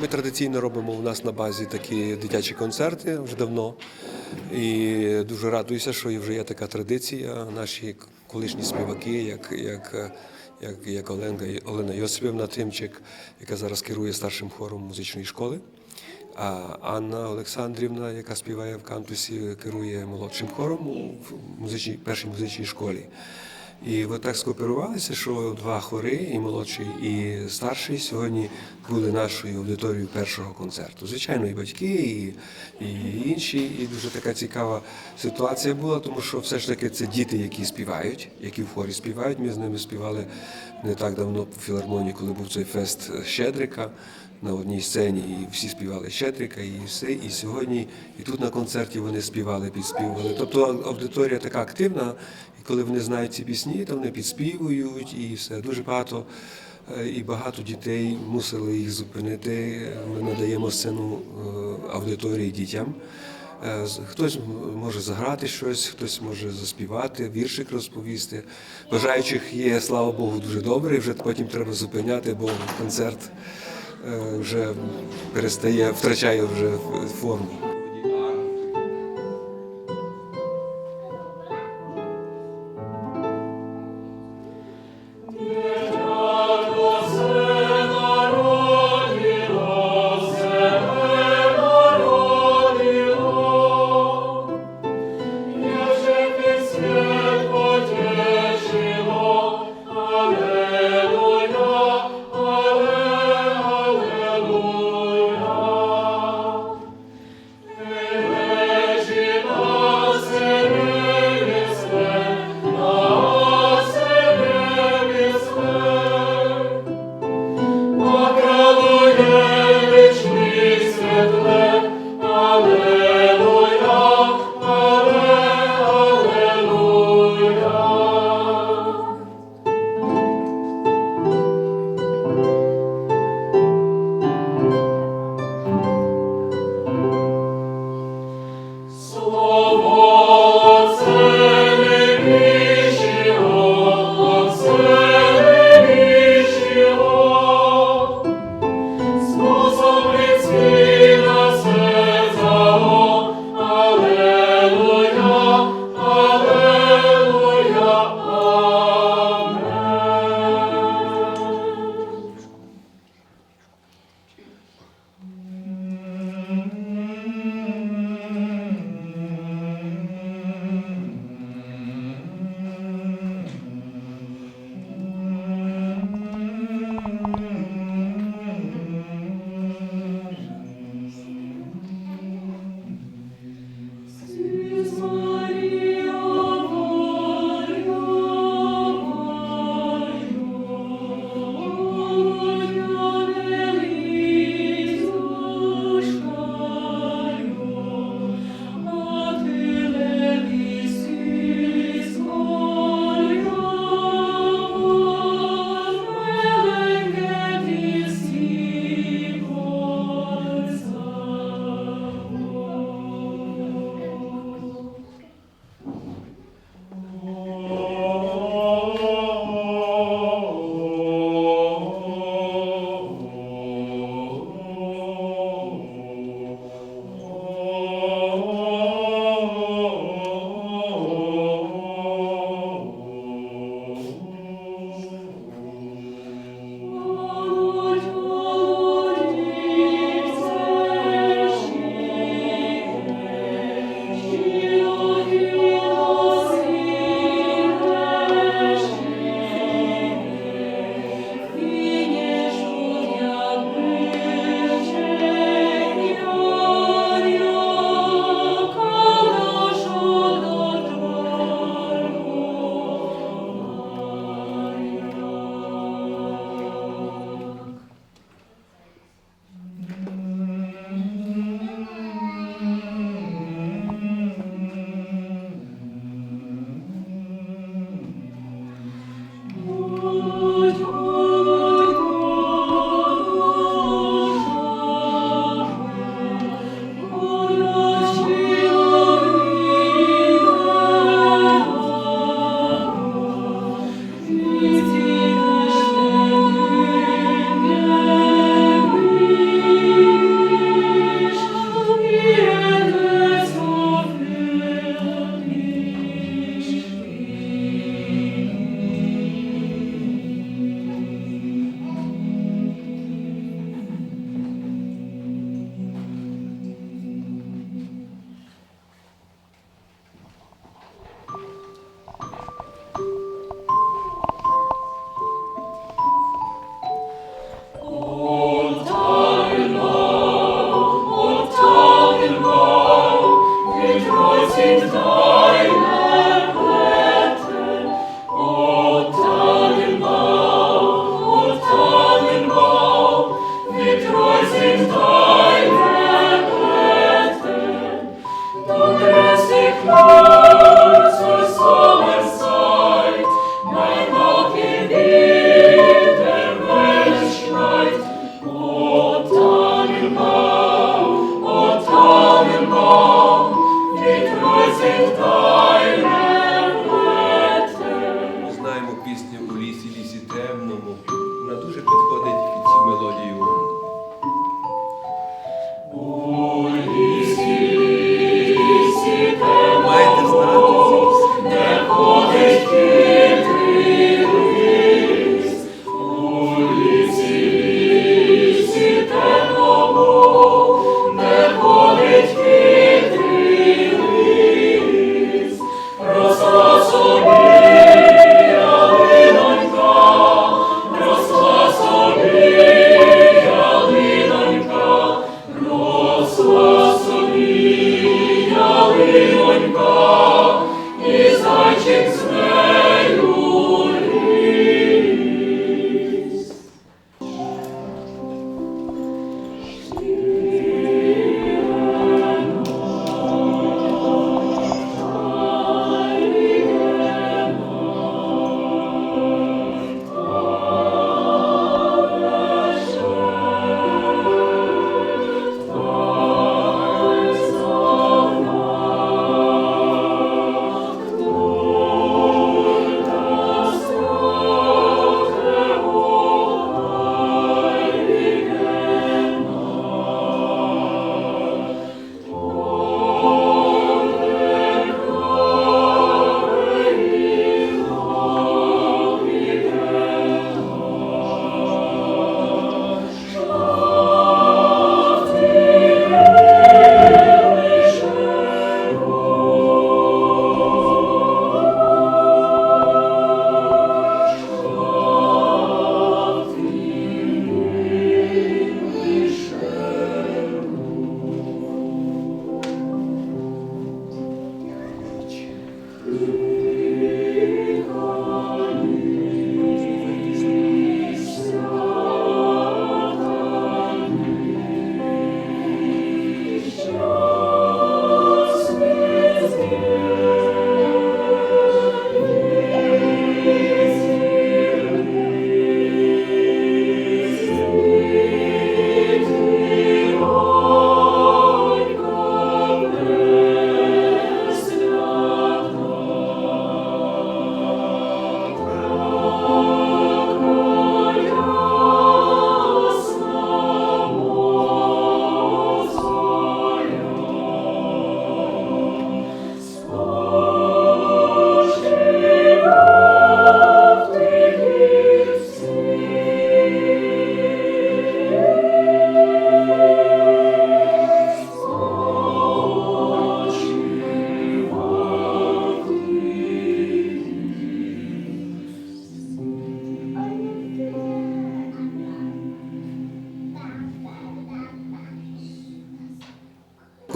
Ми традиційно робимо у нас на базі такі дитячі концерти вже давно. І дуже радуюся, що вже є така традиція. Наші колишні співаки, як, як, як, як Оленка, Олена Йосипівна Тимчик, яка зараз керує старшим хором музичної школи. А Анна Олександрівна, яка співає в кантусі, керує молодшим хором у музичній, першій музичній школі. І от так скооперувалися, що два хори, і молодший, і старший, сьогодні були нашою аудиторією першого концерту. Звичайно, і батьки, і, і інші. І дуже така цікава ситуація була, тому що все ж таки це діти, які співають, які в хорі співають. Ми з ними співали не так давно в філармонії, коли був цей фест Щедрика на одній сцені, і всі співали Щедрика, і все. І сьогодні, і тут на концерті вони співали, підспівували. Тобто аудиторія така активна, коли вони знають ці пісні, то вони підспівують і все. Дуже багато е, і багато дітей мусили їх зупинити. Ми надаємо сцену е, аудиторії дітям. Е, Хтось може заграти щось, хтось може заспівати, віршик розповісти. Бажаючих є, слава Богу, дуже добре. Вже потім треба зупиняти, бо концерт вже перестає, втрачає вже форму.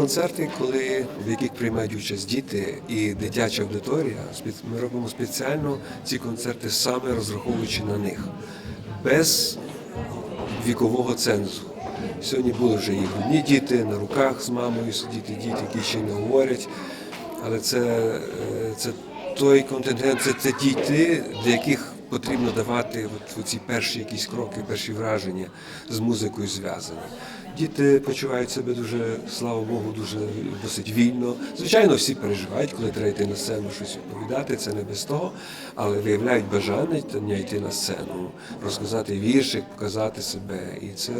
Концерти, коли в яких приймають участь діти і дитяча аудиторія, ми робимо спеціально ці концерти саме розраховуючи на них, без вікового цензу. Сьогодні були вже і грудні діти на руках з мамою сидіти, діти, які ще не говорять. Але це, е, це той контингент, це, це діти, для яких потрібно давати от ці перші якісь кроки, перші враження з музикою зв'язані. Діти почувають себе дуже, слава Богу, дуже досить вільно. Звичайно, всі переживають, коли треба йти на сцену щось відповідати, це не без того, але виявляють бажання йти на сцену, розказати віршик, показати себе. І це,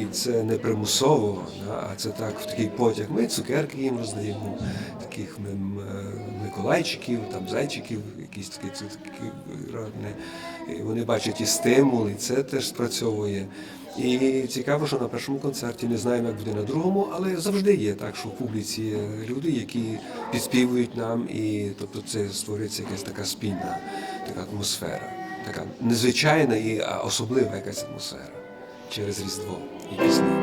і це не примусово, а це так в такий потяг. Ми цукерки їм роздаємо, таких ми, е, Миколайчиків, там зайчиків, якісь такі цукерки. родні. І Вони бачать і стимул, і це теж спрацьовує. І цікаво, що на першому концерті не знаємо, як буде на другому, але завжди є так, що в публіці є люди, які підспівують нам, і тобто це створюється якась така спільна така атмосфера, така незвичайна і особлива якась атмосфера через Різдво і пісні.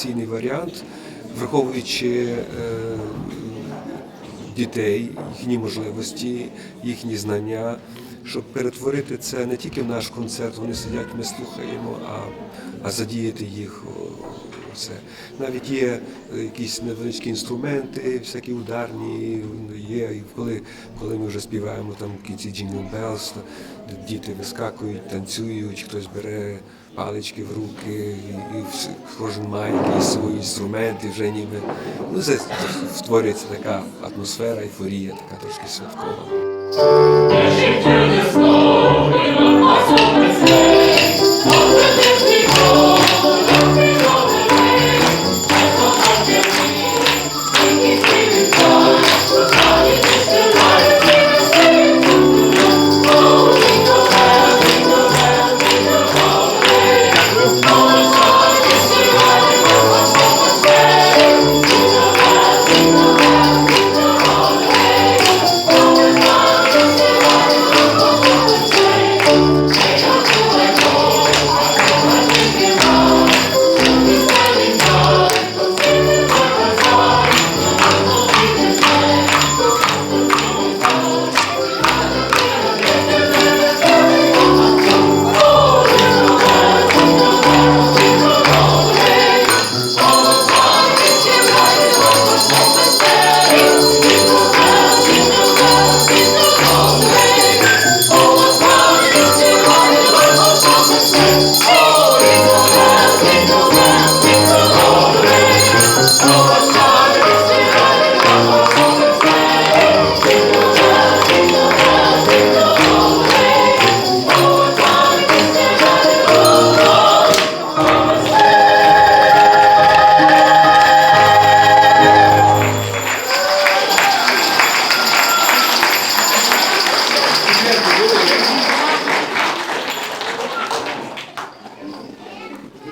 Само варіант, враховуючи е, дітей, їхні можливості, їхні знання, щоб перетворити це не тільки в наш концерт, вони сидять, ми слухаємо, а, а задіяти їх. Це. Навіть є е, якісь невеличкі інструменти, всякі ударні, є. Коли, коли ми вже співаємо там в кінці Jingle Bells, діти вискакують, танцюють, хтось бере палички в руки, і, кожен має якісь свої інструменти, вже ніби. Ну, це створюється така атмосфера, ейфорія, така трошки святкова.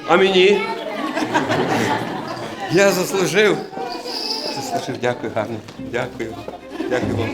А мені? Я заслужив. Заслужив, дякую, гарно. Дякую. Дякую вам.